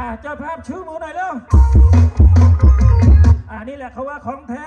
อ่าเจ้าภาพชื่อมือหน่อยเร็ว อ่านี่แหละเขาว่าของแท้